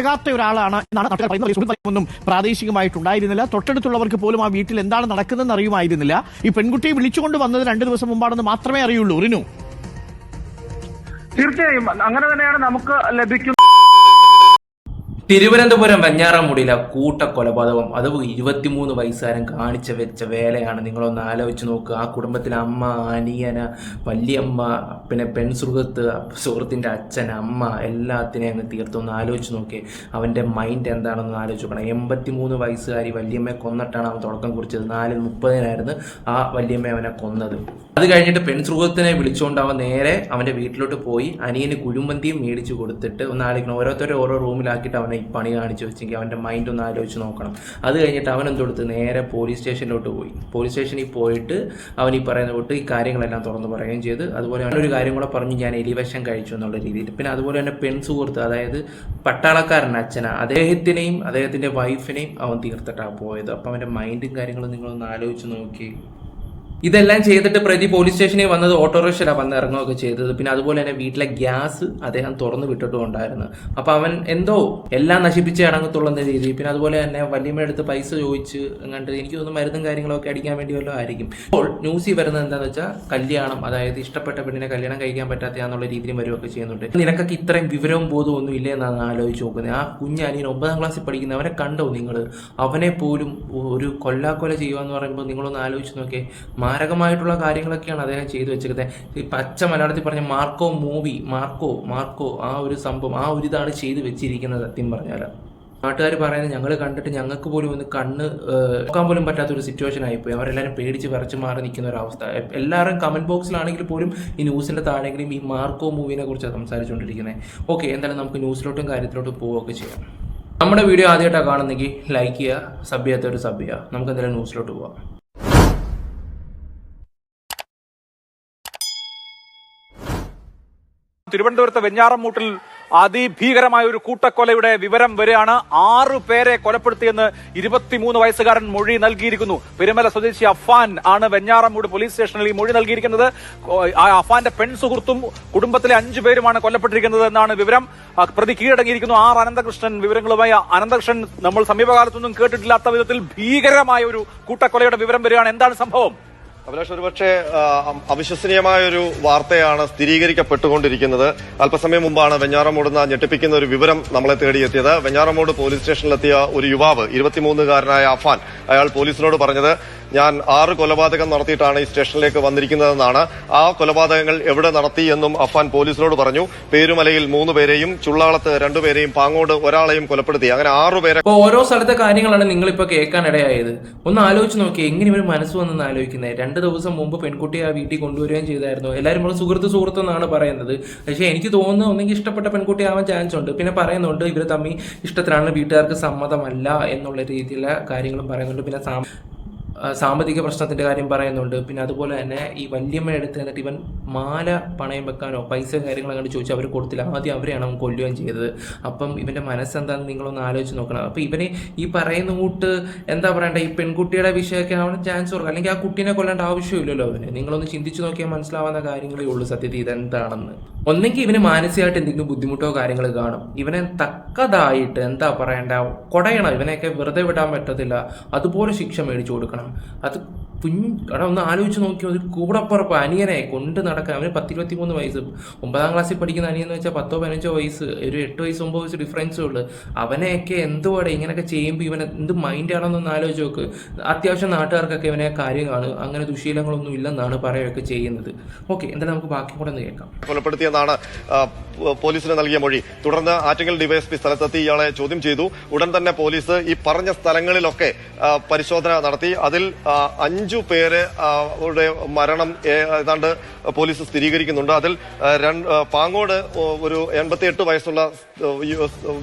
ാത്ത ഒരാളാണ് എന്നാണ് നാട്ടുകാർ പറയുന്നത്. സുഹൃത്ത് പറയുമൊന്നും പ്രാദേശികമായിട്ടുണ്ടായിരുന്നില്ല. തൊട്ടടുത്തുള്ളവർക്ക് പോലും ആ വീട്ടിൽ എന്താണ് നടക്കുന്നതെന്ന് അറിയുമായിരുന്നില്ല. ഈ പെൺകുട്ടിയെ വിളിച്ചുകൊണ്ട് വന്നത് രണ്ടു ദിവസം മുമ്പാണെന്ന് മാത്രമേ അറിയുള്ളൂ. റിനു. തീർച്ചയായും. അങ്ങനെ തന്നെയാണ് നമുക്ക് ലഭിക്കുന്നത്. തിരുവനന്തപുരം വെഞ്ഞാറമൂടിയിലെ കൂട്ട കൊലപാതകം അത് ഇരുപത്തിമൂന്ന് വയസ്സുകാരൻ കാണിച്ച വെച്ച വേലയാണ്. നിങ്ങളൊന്ന് ആലോചിച്ച് നോക്കുക ആ കുടുംബത്തിലെ അമ്മ അനിയന വല്യമ്മ പിന്നെ പെൺസുഹൃത്ത് സുഹൃത്തിന്റെ അച്ഛൻ അമ്മ എല്ലാത്തിനെയും അങ്ങ് തീർത്തൊന്ന് ആലോചിച്ച് നോക്കി. അവന്റെ മൈൻഡ് എന്താണെന്ന് ആലോചിച്ച് നോക്കണം. എൺപത്തിമൂന്ന് വയസ്സുകാരി വല്യമ്മയെ കൊന്നിട്ടാണ് അവൻ തുടക്കം കുറിച്ചത്. നാല് മുപ്പതിനായിരുന്നു ആ വല്യമ്മ അവനെ കൊന്നത്. അത് കഴിഞ്ഞിട്ട് പെൺസുഹൃത്തിനെ വിളിച്ചുകൊണ്ട് അവൻ നേരെ അവന്റെ വീട്ടിലോട്ട് പോയി. അനിയന് കുഴിമന്തിയും മേടിച്ചു കൊടുത്തിട്ട് ഒന്ന് ആലോചിക്കണം. ഓരോരുത്തരും ഓരോ റൂമിലാക്കിയിട്ട് അവനെ ഈ പണി കാണിച്ചു വെച്ചെങ്കിൽ അവന്റെ മൈൻഡ് ഒന്ന് ആലോചിച്ച് നോക്കണം. അത് കഴിഞ്ഞിട്ട് അവൻ എന്തെടുത്ത് നേരെ പോലീസ് സ്റ്റേഷനിലോട്ട് പോയി. പോലീസ് സ്റ്റേഷനിൽ പോയിട്ട് അവൻ ഈ പറയുന്ന തൊട്ട് ഈ കാര്യങ്ങളെല്ലാം തുറന്ന് പറയുകയും ചെയ്ത്. അതുപോലെ അവനൊരു കാര്യം കൂടെ പറഞ്ഞു ഞാൻ എലിവശം കഴിച്ചു എന്നുള്ള രീതിയിൽ. പിന്നെ അതുപോലെ തന്നെ പെൺ സുഹൃത്ത് അതായത് പട്ടാളക്കാരൻ അച്ഛന അദ്ദേഹത്തിനെയും അദ്ദേഹത്തിന്റെ വൈഫിനെയും അവൻ തീർത്തിട്ടാണ് പോയത്. അപ്പം അവന്റെ മൈൻഡും കാര്യങ്ങളും നിങ്ങളൊന്ന് ആലോചിച്ച് നോക്കി. ഇതെല്ലാം ചെയ്തിട്ട് പ്രതി പോലീസ് സ്റ്റേഷനിൽ വന്നത് ഓട്ടോറിക്ഷയിലാണ് വന്ന് ഇറങ്ങുകയൊക്കെ ചെയ്തത്. പിന്നെ അതുപോലെ തന്നെ വീട്ടിലെ ഗ്യാസ് അദ്ദേഹം തുറന്നു വിട്ടിട്ടുണ്ടായിരുന്നു. അപ്പൊ അവൻ എന്തോ എല്ലാം നശിപ്പിച്ച് ഇറങ്ങത്തുള്ള രീതി. പിന്നെ അതുപോലെ തന്നെ വല്യമ്മയുടെ അടുത്ത് പൈസ ചോദിച്ച് കണ്ട് എനിക്ക് തോന്നുന്നു മരുന്നും കാര്യങ്ങളൊക്കെ അടിക്കാൻ വേണ്ടി വല്ലതും ആയിരിക്കും. ഇപ്പോൾ ന്യൂസിൽ വരുന്നത് എന്താണെന്ന് വെച്ചാൽ കല്യാണം അതായത് ഇഷ്ടപ്പെട്ട പെണ്ണിനെ കല്യാണം കഴിക്കാൻ പറ്റാത്ത എന്നുള്ള രീതിയിലും വരുമൊക്കെ ചെയ്യുന്നുണ്ട്. നിനക്കൊക്കെ ഇത്രയും വിവരവും ബോധവും ഒന്നും ഇല്ലേ എന്നാണ് ആലോചിച്ച് നോക്കുന്നത്. ആ കുഞ്ഞനിയൻ ഒമ്പതാം ക്ലാസ്സിൽ പഠിക്കുന്ന അവനെ കണ്ടോ നിങ്ങൾ? അവനെ പോലും ഒരു കൊല്ലാക്കൊല ചെയ്യുക എന്ന് പറയുമ്പോൾ നിങ്ങളൊന്ന് ആലോചിച്ച് നോക്കിയേ മാരകമായിട്ടുള്ള കാര്യങ്ങളൊക്കെയാണ് അദ്ദേഹം ചെയ്തു വെച്ചിരിക്കുന്നത്. ഈ പച്ച മലയാളത്തിൽ പറഞ്ഞ മാർക്കോ മൂവി മാർക്കോ മാർക്കോ ആ ഒരു സംഭവം ആ ഒരു ഇതാണ് ചെയ്തു വെച്ചിരിക്കുന്നത് സത്യം പറഞ്ഞാൽ. നാട്ടുകാർ പറയുന്നത് ഞങ്ങൾ കണ്ടിട്ട് ഞങ്ങൾക്ക് പോലും ഒന്ന് കണ്ണ് നോക്കാൻ പോലും പറ്റാത്ത ഒരു സിറ്റുവേഷൻ ആയിപ്പോയി. അവരെല്ലാവരും പേടിച്ച് വിറച്ച് മാറി നിൽക്കുന്ന ഒരു അവസ്ഥ. എല്ലാവരും കമന്റ് ബോക്സിലാണെങ്കിൽ പോലും ഈ ന്യൂസിന്റെ താഴെങ്കിലും ഈ മാർക്കോ മൂവിനെ കുറിച്ച് സംസാരിച്ചുകൊണ്ടിരിക്കുന്നത്. ഓക്കെ എന്തായാലും നമുക്ക് ന്യൂസിലോട്ടും കാര്യത്തിലോട്ടും പോവുകയൊക്കെ ചെയ്യാം. നമ്മുടെ വീഡിയോ ആദ്യമായിട്ടാണ് കാണുന്നെങ്കിൽ ലൈക്ക് ചെയ്യുക സബ് ചെയ്യാത്തവർ സബ് ചെയ്യുക. നമുക്ക് എന്തായാലും ന്യൂസിലോട്ട് പോവാം. തിരുവനന്തപുരത്ത് വെഞ്ഞാറമൂട്ടിൽ അതിഭീകരമായ ഒരു കൂട്ടക്കൊലയുടെ വിവരം വരികയാണ് ആറു പേരെ കൊലപ്പെടുത്തിയെന്ന് ഇരുപത്തിമൂന്ന് വയസ്സുകാരൻ മൊഴി നൽകിയിരിക്കുന്നു. പെരുമല സ്വദേശി അഫാൻ ആണ് വെഞ്ഞാറമൂട് പോലീസ് സ്റ്റേഷനിൽ ഈ മൊഴി നൽകിയിരിക്കുന്നത്. അഫാന്റെ പെൺ സുഹൃത്തും കുടുംബത്തിലെ അഞ്ചു പേരുമാണ് കൊല്ലപ്പെട്ടിരിക്കുന്നത് എന്നാണ് വിവരം. പ്രതി കീഴടങ്ങിയിരിക്കുന്നു. ആർ അനന്തകൃഷ്ണൻ വിവരങ്ങളുമായി. അനന്തകൃഷ്ണൻ നമ്മൾ സമീപകാലത്തൊന്നും കേട്ടിട്ടില്ലാത്ത വിധത്തിൽ ഭീകരമായ ഒരു കൂട്ടക്കൊലയുടെ വിവരം വരികയാണ് എന്താണ് സംഭവം? അഭിലാഷ് ഒരുപക്ഷെ ആ, അവിശ്വസനീയമായ ഒരു വാർത്തയാണ് സ്ഥിരീകരിക്കപ്പെട്ടുകൊണ്ടിരിക്കുന്നത്. അല്പസമയം മുമ്പാണ് വെഞ്ഞാറമൂടുന്ന ഞെട്ടിപ്പിക്കുന്ന ഒരു വിവരം നമ്മളെ തേടിയെത്തിയത്. വെഞ്ഞാറമൂട് പോലീസ് സ്റ്റേഷനിലെത്തിയ ഒരു യുവാവ് ഇരുപത്തിമൂന്നുകാരനായ അഫാൻ അയാൾ പോലീസിനോട് പറഞ്ഞത് ഞാൻ ആറ് കൊലപാതകം നടത്തിയിട്ടാണ് ഈ സ്റ്റേഷനിലേക്ക് വന്നിരിക്കുന്നതെന്നാണ്. ആ കൊലപാതകങ്ങൾ എവിടെ നടത്തി എന്നും അഫാൻ പോലീസിനോട് പറഞ്ഞു. പേരുമലയിൽ മൂന്ന് പേരെയും ചുള്ളാളത്ത് രണ്ടുപേരെയും പാങ്ങോട് ഒരാളെയും കൊലപ്പെടുത്തി. അങ്ങനെ ആറുപേരെ അപ്പോൾ ഓരോ സ്ഥലത്തെ കാര്യങ്ങളാണ് നിങ്ങളിപ്പോൾ കേൾക്കാൻ ഇടയായത് ഒന്ന് ആലോചിച്ച് നോക്കി എങ്ങനെ ഇവർ മനസ്സ് വന്നെന്ന് ആലോചിക്കുന്നത് രണ്ട് ദിവസം മുമ്പ് പെൺകുട്ടിയെ ആ വീട്ടിൽ കൊണ്ടുവരികയും ചെയ്തായിരുന്നു. എല്ലാവരും നമ്മൾ സുഹൃത്ത് സുഹൃത്ത് എന്നാണ് പറയുന്നത്. പക്ഷേ എനിക്ക് തോന്നുന്നു ഒന്നെങ്കിൽ ഇഷ്ടപ്പെട്ട പെൺകുട്ടി ആവാൻ ചാൻസ് ഉണ്ട്. പിന്നെ പറയുന്നുണ്ട് ഇവർ തമ്മിൽ ഇഷ്ടത്തിലാണ് വീട്ടുകാർക്ക് സമ്മതമല്ല എന്നുള്ള രീതിയിലുള്ള കാര്യങ്ങളും പറയുന്നുണ്ട്. പിന്നെ സാമ്പത്തിക പ്രശ്നത്തിന്റെ കാര്യം പറയുന്നുണ്ട്. പിന്നെ അതുപോലെ തന്നെ ഈ വല്യമ്മ എടുത്ത് എന്നിട്ട് ഇവൻ മാല പണയം വെക്കാനോ പൈസ കാര്യങ്ങളോ കണ്ട് ചോദിച്ചാൽ അവർ കൊടുത്തില്ല. ആദ്യം അവരെയാണ് അവൻ കൊല്ലുകയും ചെയ്തത്. അപ്പം ഇവന്റെ മനസ്സെന്താണെന്ന് നിങ്ങളൊന്ന് ആലോചിച്ച് നോക്കണം. അപ്പം ഇവന് ഈ പറയുന്ന കൂട്ട് എന്താ പറയണ്ടേ? ഈ പെൺകുട്ടിയുടെ വിഷയമൊക്കെ അവന് ചാൻസ് കൊടുക്കുക അല്ലെങ്കിൽ ആ കുട്ടീനെ കൊല്ലേണ്ട ആവശ്യമില്ലല്ലോ അവന്. നിങ്ങളൊന്ന് ചിന്തിച്ച് നോക്കിയാൽ മനസ്സിലാവുന്ന കാര്യങ്ങളേ ഉള്ളൂ സത്യത്തിൽ ഇതെന്താണെന്ന്. ഒന്നെങ്കിൽ ഇവന് മാനസികമായിട്ട് എന്തെങ്കിലും ബുദ്ധിമുട്ടോ കാര്യങ്ങൾ കാണും. ഇവനെ തക്കതായിട്ട് എന്താ പറയണ്ട? കൊടയണം. ഇവനെയൊക്കെ വെറുതെ വിടാൻ പറ്റത്തില്ല. അതുപോലെ ശിക്ഷ മേടിച്ചു കൊടുക്കണം. അത് കുഞ്ഞു ഒന്ന് ആലോചിച്ച് നോക്കിയോ? ഒരു കൂടപ്പുറപ്പ് അനിയനെ കൊണ്ട് നടക്കാൻ. അവന് പത്തിരുപത്തി മൂന്ന് വയസ്സ്. ഒമ്പതാം ക്ലാസ്സിൽ പഠിക്കുന്ന അനിയൻ എന്ന് വെച്ചാൽ പത്തോ പതിനഞ്ചോ വയസ്സ്. ഒരു എട്ട് വയസ്സ് ഒമ്പത് വയസ്സ് ഡിഫറൻസേ ഉള്ളൂ. അവനെയൊക്കെ എന്തുവാടെ ഇങ്ങനെയൊക്കെ ചെയ്യുമ്പോൾ ഇവനെ എന്ത് മൈൻഡാണെന്നൊന്ന് ആലോചിച്ച് നോക്ക്. അത്യാവശ്യം നാട്ടുകാർക്കൊക്കെ ഇവനെ കാര്യം കാണും. അങ്ങനെ ദുശീലങ്ങളൊന്നും ഇല്ലെന്നാണ് പറയുകയൊക്കെ ചെയ്യുന്നത്. ഓക്കെ എന്തായാലും നമുക്ക് ബാക്കി കൂടെ ഒന്ന് കേൾക്കാം. കൊലപ്പെടുത്തിയെന്നാണ് പോലീസിന് നൽകിയ മൊഴി. തുടർന്ന് ആറ്റിങ്ങൽ ഡിവൈഎസ്പി സ്ഥലത്തെത്തി ഇയാളെ ചോദ്യം ചെയ്തു. ഉടൻ തന്നെ പോലീസ് ഈ പറഞ്ഞ സ്ഥലങ്ങളിലൊക്കെ പരിശോധന നടത്തി. അതിൽ ആ, അഞ്ചു പേര് അവരുടെ മരണം ഏതാണ്ട് പോലീസ് സ്ഥിരീകരിക്കുന്നുണ്ട്. അതിൽ പാങ്ങോട് ഒരു എൺപത്തിയെട്ട് വയസ്സുള്ള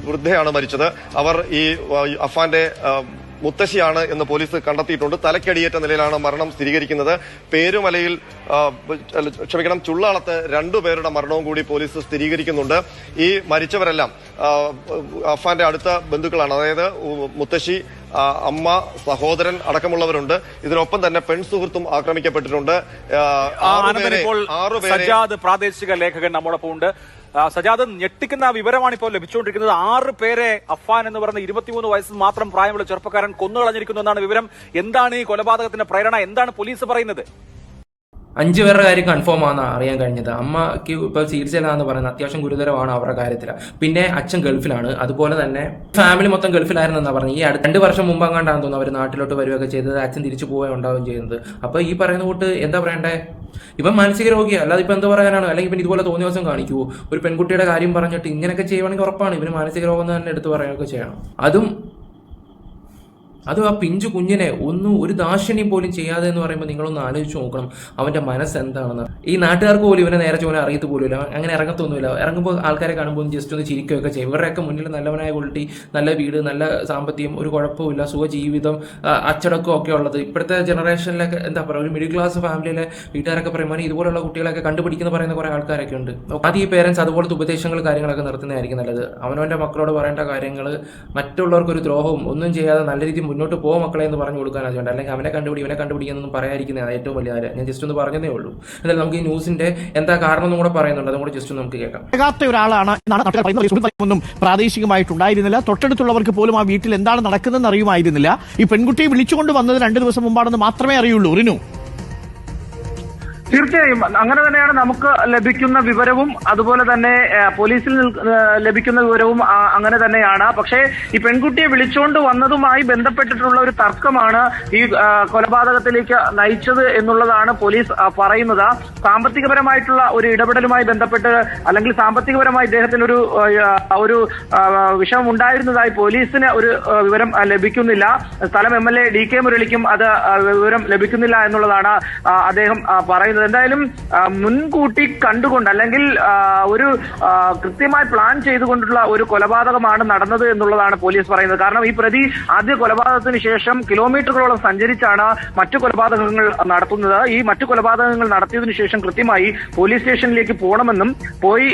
വൃദ്ധയാണ് മരിച്ചത്. അവർ ഈ അഫാന്റെ മുത്തശ്ശിയാണ് എന്ന് പോലീസ് കണ്ടെത്തിയിട്ടുണ്ട്. തലക്കടിയേറ്റ നിലയിലാണ് മരണം സ്ഥിരീകരിക്കുന്നത്. പേരുമലയിൽ ക്ഷമിക്കണം ചുള്ളാളത്ത് രണ്ടുപേരുടെ മരണവും കൂടി പോലീസ് സ്ഥിരീകരിക്കുന്നുണ്ട്. ഈ മരിച്ചവരെല്ലാം അഫാന്റെ അടുത്ത ബന്ധുക്കളാണ്. അതായത് മുത്തശ്ശി അമ്മ സഹോദരൻ അടക്കമുള്ളവരുണ്ട്. ഇതിനൊപ്പം തന്നെ പെൺ സുഹൃത്തും ആക്രമിക്കപ്പെട്ടിട്ടുണ്ട്. സജാദ് പ്രാദേശിക ലേഖകൻ നമ്മോടൊപ്പം ഉണ്ട്. സജാദ് ഞെട്ടിക്കുന്ന വിവരമാണ് ഇപ്പോൾ ലഭിച്ചുകൊണ്ടിരിക്കുന്നത്. ആറ് പേരെ അഫാൻ എന്ന് പറയുന്ന ഇരുപത്തിമൂന്ന് വയസ്സിൽ മാത്രം പ്രായമുള്ള ചെറുപ്പക്കാരൻ കൊന്നു കളഞ്ഞിരിക്കുന്നു എന്നാണ് വിവരം. എന്താണ് ഈ കൊലപാതകത്തിന്റെ പ്രേരണ? എന്താണ് പോലീസ് പറയുന്നത്? അഞ്ചു പേരുടെ കാര്യം കൺഫേം ആണെന്ന് അറിയാൻ കഴിഞ്ഞത്. അമ്മയ്ക്ക് ഇപ്പോൾ ചികിത്സയിലാണെന്ന് പറയുന്നത് അത്യാവശ്യം ഗുരുതരമാണ് അവരുടെ കാര്യത്തിൽ പിന്നെ അച്ഛൻ ഗൾഫിലാണ്. അതുപോലെ തന്നെ ഫാമിലി മൊത്തം ഗൾഫിലായിരുന്നെന്നാണ് പറഞ്ഞത്. ഈ അടുത്ത രണ്ട് വർഷം മുമ്പ് അങ്ങാണ്ടാന്ന് തോന്നുന്നു അവർ നാട്ടിലോട്ട് വരികയൊക്കെ ചെയ്തത്. അച്ഛൻ തിരിച്ചു പോവുകയും ഉണ്ടാവുകയും ചെയ്യുന്നത്. അപ്പോൾ ഈ പറയുന്ന കൂട്ട് എന്താ പറയണ്ടേ? ഇപ്പം മാനസിക രോഗിയാണ് അല്ലാതെ ഇപ്പം എന്താ പറയാനാണ്? അല്ലെങ്കിൽ പിന്നെ ഇതുപോലെ തോന്നിയ ദിവസം കാണിക്കുമോ ഒരു പെൺകുട്ടിയുടെ കാര്യം പറഞ്ഞിട്ട് ഇങ്ങനെയൊക്കെ ചെയ്യുവാണെങ്കിൽ ഉറപ്പാണ്. ഇവന് മാനസിക രോഗം തന്നെ എടുത്ത് പറയുകയൊക്കെ ചെയ്യണം. അതും അതും ആ പിഞ്ചു കുഞ്ഞിനെ ഒന്നും ഒരു ദാക്ഷിണ്യം പോലും ചെയ്യാതെ എന്ന് പറയുമ്പോൾ നിങ്ങളൊന്ന് ആലോചിച്ച് നോക്കണം അവന്റെ മനസ്സ് എന്താണെന്ന്. ഈ നാട്ടുകാർക്ക് പോലും ഇവനെ നേരെ ചോദിക്കാൻ അറിയത്ത് പോലുമില്ല. അങ്ങനെ ഇറങ്ങത്തൊന്നുമില്ല. ഇറങ്ങുമ്പോൾ ആൾക്കാരെ കാണുമ്പോൾ ജസ്റ്റ് ഒന്ന് ചിരിക്കുകയൊക്കെ ചെയ്യും. ഇവരുടെയൊക്കെ മുന്നിൽ നല്ലവനായ ക്വാളിറ്റി നല്ല വീട് നല്ല സാമ്പത്തികം ഒരു കുഴപ്പമില്ല സുഖജീവിതം അച്ചടക്കം ഒക്കെ ഉള്ളത്. ഇപ്പോഴത്തെ ജനറേഷനിലൊക്കെ എന്താ പറയുക ഒരു മിഡിൽ ക്ലാസ് ഫാമിലിയിലെ വീട്ടുകാരൊക്കെ പറയുമ്പോൾ ഇതുപോലുള്ള കുട്ടികളൊക്കെ കണ്ടുപിടിക്കുന്ന പറയുന്ന കുറേ ആൾക്കാരൊക്കെ ഉണ്ട്. ആദ്യം ഈ പേരൻസ് അതുപോലത്തെ ഉപദേശങ്ങൾ കാര്യങ്ങളൊക്കെ നിർത്തുന്നതായിരിക്കും നല്ലത്. അവനവന്റെ മക്കളോട് പറയേണ്ട കാര്യങ്ങൾ മറ്റുള്ളവർക്ക് ഒരു ദ്രോഹവും ഒന്നും ചെയ്യാതെ നല്ല രീതിയിൽ മുന്നോട്ട് പോകും മക്കളെ എന്ന് പറഞ്ഞു കൊടുക്കാൻ ആവശ്യമുണ്ട് അല്ലെങ്കിൽ അവനെ കണ്ടുപിടി ഇവനെ കണ്ടുപിടിക്കുന്നൊന്നും പറയാതിരിക്കുന്നതാണ് ഏറ്റവും വലിയ കാര്യം. ഞാൻ ജസ്റ്റ് ഒന്ന് പറഞ്ഞതേ ഉള്ളൂ. എന്നാൽ നമുക്ക് ഈ ന്യൂസിന്റെ എന്താ കാരണം എന്നും കൂടെ പറയുന്നുണ്ട്. അതും ജസ്റ്റ് നമുക്ക് കേൾക്കാം. ഒരാളാണ് എന്നാണ് പറയുന്നത്. ഒന്നും പ്രാദേശികമായിട്ടുണ്ടായിരുന്നില്ല. തൊട്ടടുത്തുള്ളവർക്ക് പോലും ആ വീട്ടിൽ എന്താണ് നടക്കുന്നതെന്ന് അറിയുമായിരുന്നില്ല. ഈ പെൺകുട്ടിയെ വിളിച്ചുകൊണ്ട് വന്നത് രണ്ട് ദിവസം മുമ്പാണെന്ന് മാത്രമേ അറിയുള്ളൂ. റിനു. തീർച്ചയായും. അങ്ങനെ തന്നെയാണ് നമുക്ക് ലഭിക്കുന്ന വിവരവും അതുപോലെ തന്നെ പോലീസിൽ ലഭിക്കുന്ന വിവരവും അങ്ങനെ തന്നെയാണ്. പക്ഷേ ഈ പെൺകുട്ടിയെ വിളിച്ചുകൊണ്ട് വന്നതുമായി ബന്ധപ്പെട്ടിട്ടുള്ള ഒരു തർക്കമാണ് ഈ കൊലപാതകത്തിലേക്ക് നയിച്ചത് എന്നുള്ളതാണ് പോലീസ് പറയുന്നത്. സാമ്പത്തികപരമായിട്ടുള്ള ഒരു ഇടപെടലുമായി ബന്ധപ്പെട്ട് അല്ലെങ്കിൽ സാമ്പത്തികപരമായി ഇദ്ദേഹത്തിന് ഒരു ഒരു വിഷമം ഉണ്ടായിരുന്നതായി പോലീസിന് ഒരു വിവരം ലഭിക്കുന്നില്ല. സ്ഥലം M L A D K മുരളിക്കും അത് വിവരം ലഭിക്കുന്നില്ല എന്നുള്ളതാണ് അദ്ദേഹം ആ, പറയുന്നത് എന്തായാലും മുൻകൂട്ടി കണ്ടുകൊണ്ട് അല്ലെങ്കിൽ ഒരു കൃത്യമായി പ്ലാൻ ചെയ്തുകൊണ്ടുള്ള ഒരു കൊലപാതകമാണ് നടന്നത് എന്നുള്ളതാണ് പോലീസ് പറയുന്നത്. കാരണം ഈ പ്രതി ആദ്യ കൊലപാതകത്തിന് ശേഷം കിലോമീറ്ററുകളോളം സഞ്ചരിച്ചാണ് മറ്റു കൊലപാതകങ്ങൾ നടത്തുന്നത്. ഈ മറ്റു കൊലപാതകങ്ങൾ നടത്തിയതിനു ശേഷം കൃത്യമായി പോലീസ് സ്റ്റേഷനിലേക്ക് പോകണമെന്നും പോയി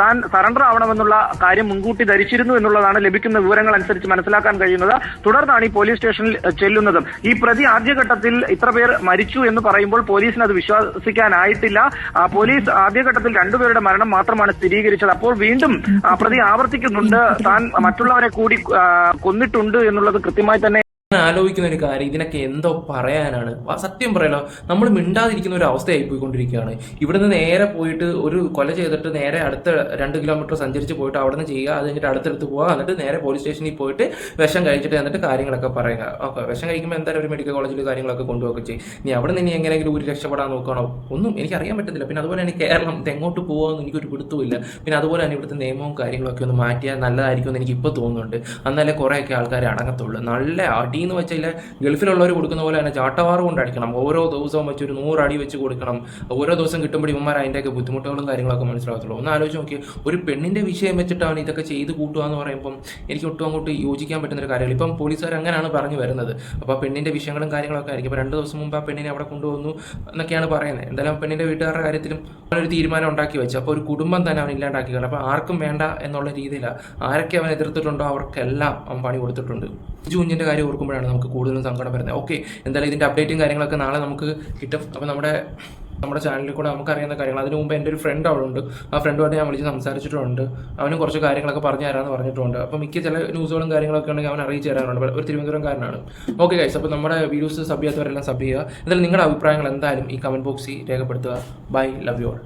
താൻ സറണ്ടർ ആവണമെന്നുള്ള കാര്യം മുൻകൂട്ടി ധരിച്ചിരുന്നു എന്നുള്ളതാണ് ലഭിക്കുന്ന വിവരങ്ങൾ അനുസരിച്ച് മനസ്സിലാക്കാൻ കഴിയുന്നത്. തുടർന്നാണ് ഈ പോലീസ് സ്റ്റേഷനിൽ ചെല്ലുന്നതും. ഈ പ്രതി ആദ്യഘട്ടത്തിൽ ഇത്ര പേർ മരിച്ചു എന്ന് പറയുമ്പോൾ പോലീസിന് അത് വിശ്വസിക്കാനായിട്ടില്ല. പോലീസ് ആദ്യഘട്ടത്തിൽ രണ്ടുപേരുടെ മരണം മാത്രമാണ് സ്ഥിരീകരിച്ചത്. അപ്പോൾ വീണ്ടും പ്രതി ആവർത്തിക്കുന്നുണ്ട്. താൻ മറ്റുള്ളവരെ കൂടി കൊന്നിട്ടുണ്ട് എന്നുള്ളത് കൃത്യമായി തന്നെ ആലോചിക്കുന്ന ഒരു കാര്യം ഇതിനൊക്കെ എന്തോ പറയാനാണ്. സത്യം പറയലോ നമ്മൾ മിണ്ടാതിരിക്കുന്ന ഒരു അവസ്ഥയായി പോയിക്കൊണ്ടിരിക്കുകയാണ് ഇവിടുന്ന് നേരെ പോയിട്ട് ഒരു കൊല ചെയ്തിട്ട് നേരെ അടുത്ത രണ്ട് കിലോമീറ്റർ സഞ്ചരിച്ച് പോയിട്ട് അവിടെ നിന്ന് ചെയ്യുക അത് കഴിഞ്ഞിട്ട് അടുത്തടുത്ത് പോവുക എന്നിട്ട് നേരെ പോലീസ് സ്റ്റേഷനിൽ പോയിട്ട് വിഷം കഴിച്ചിട്ട് എന്നിട്ട് കാര്യങ്ങളൊക്കെ പറയുക. ഓക്കെ വിഷം കഴിക്കുമ്പോൾ എന്തായാലും ഒരു മെഡിക്കൽ കോളേജിൽ കാര്യങ്ങളൊക്കെ കൊണ്ടുപോകുക ചെയ്യും. നീ അവിടെ നിന്ന് ഇനി എങ്ങനെയെങ്കിലും ഒരു രക്ഷപ്പെടാൻ നോക്കണോ ഒന്നും എനിക്ക് അറിയാൻ പറ്റത്തില്ല. പിന്നെ അതുപോലെ തന്നെ കേരളം എങ്ങോട്ട് പോകുമെന്ന് എനിക്കൊരു പിടുത്തമില്ല പിന്നെ അതുപോലെ തന്നെ ഇവിടുത്തെ നിയമവും കാര്യങ്ങളൊക്കെ ഒന്ന് മാറ്റിയാൽ നല്ലതായിരിക്കും എന്ന് എനിക്ക് ഇപ്പോൾ തോന്നുന്നുണ്ട്. എന്നാലേ കുറേയൊക്കെ ആൾക്കാർ അടങ്ങത്തുള്ളൂ. നല്ല അടി എന്ന് വെച്ചാൽ ഗൾഫിലുള്ളവർ കൊടുക്കുന്ന പോലെ തന്നെ ചാട്ടവാറ് കൊണ്ട് അടിക്കണം ഓരോ ദിവസവും വെച്ച് ഒരു നൂറ് അടി വെച്ച് കൊടുക്കണം. ഓരോ ദിവസം കിട്ടുമ്പോൾ ഇവന്മാർ അതിന്റെയൊക്കെ ബുദ്ധിമുട്ടുകളും കാര്യങ്ങളൊക്കെ മനസ്സിലാകത്തുള്ളൂ. ഒന്ന് ആലോചിച്ച് നോക്കി ഒരു പെണ്ണിന്റെ വിഷയം വെച്ചിട്ടാണ് ഇതൊക്കെ ചെയ്ത് കൂട്ടുക എന്ന് പറയുമ്പം എനിക്ക് ഒട്ടും അങ്ങോട്ട് യോജിക്കാൻ പറ്റുന്ന ഒരു കാര്യമില്ല. ഇപ്പം പോലീസുകാർ അങ്ങനെയാണ് പറഞ്ഞു വരുന്നത്. അപ്പോൾ ആ പെണ്ണിന്റെ വിഷയങ്ങളും കാര്യങ്ങളൊക്കെ ആയിരിക്കും. അപ്പോൾ രണ്ട് ദിവസം മുമ്പ് ആ പെണ്ണിനെ അവിടെ കൊണ്ടുവന്നു എന്നൊക്കെയാണ് പറയുന്നത്. എന്തായാലും പെണ്ണിന്റെ വീട്ടുകാരുടെ കാര്യത്തിലും ഒരു തീരുമാനം ഉണ്ടാക്കി വെച്ചു. അപ്പോൾ ഒരു കുടുംബം തന്നെ അവൻ ഇല്ലാണ്ടാക്കി കാരണം അപ്പോൾ ആർക്കും വേണ്ട എന്നുള്ള രീതിയിലാണ് ആരൊക്കെ അവൻ എതിർത്തിട്ടുണ്ടോ അവർക്കെല്ലാം അവൻ പണി കൊടുത്തിട്ടുണ്ട്. ജൂഞ്ഞിന്റെ കാര്യം ഓർക്കുമ്പോഴാണ് നമുക്ക് കൂടുതലും സങ്കടം വരുന്നത്. ഓക്കെ എന്തായാലും ഇതിന്റെ അപ്ഡേറ്റും കാര്യങ്ങളൊക്കെ നാളെ നമുക്ക് കിട്ടും. അപ്പോൾ നമ്മുടെ നമ്മുടെ ചാനലിൽ കൂടെ നമുക്ക് അറിയുന്ന കാര്യങ്ങൾ. അതിന് മുമ്പ് എന്റെ ഒരു ഫ്രണ്ട് അവിടെ ഉണ്ട് ആ ഫ്രണ്ടുമായിട്ട് ഞാൻ വിളിച്ച് സംസാരിച്ചിട്ടുണ്ട്. അവനും കുറച്ച് കാര്യങ്ങളൊക്കെ പറഞ്ഞു തരാമെന്ന് പറഞ്ഞിട്ടുണ്ട്. അപ്പോൾ മിക്ക ചില ന്യൂസുകളും കാര്യങ്ങളൊക്കെ ഉണ്ടെങ്കിൽ അവൻ അറിയിച്ചു തരാറുണ്ട്. ഒരു തിരുവനന്തപുരംകാരനാണ് ഓക്കെ ഗൈസ് അപ്പോൾ നമ്മുടെ വീഡിയോസ് സബ് ചെയ്യാത്തവരെല്ലാം സബ് ചെയ്യുക. എന്തായാലും നിങ്ങളുടെ അഭിപ്രായങ്ങൾ എന്തായാലും ഈ കമന്റ് ബോക്സിൽ രേഖപ്പെടുത്തുക. Bye love you all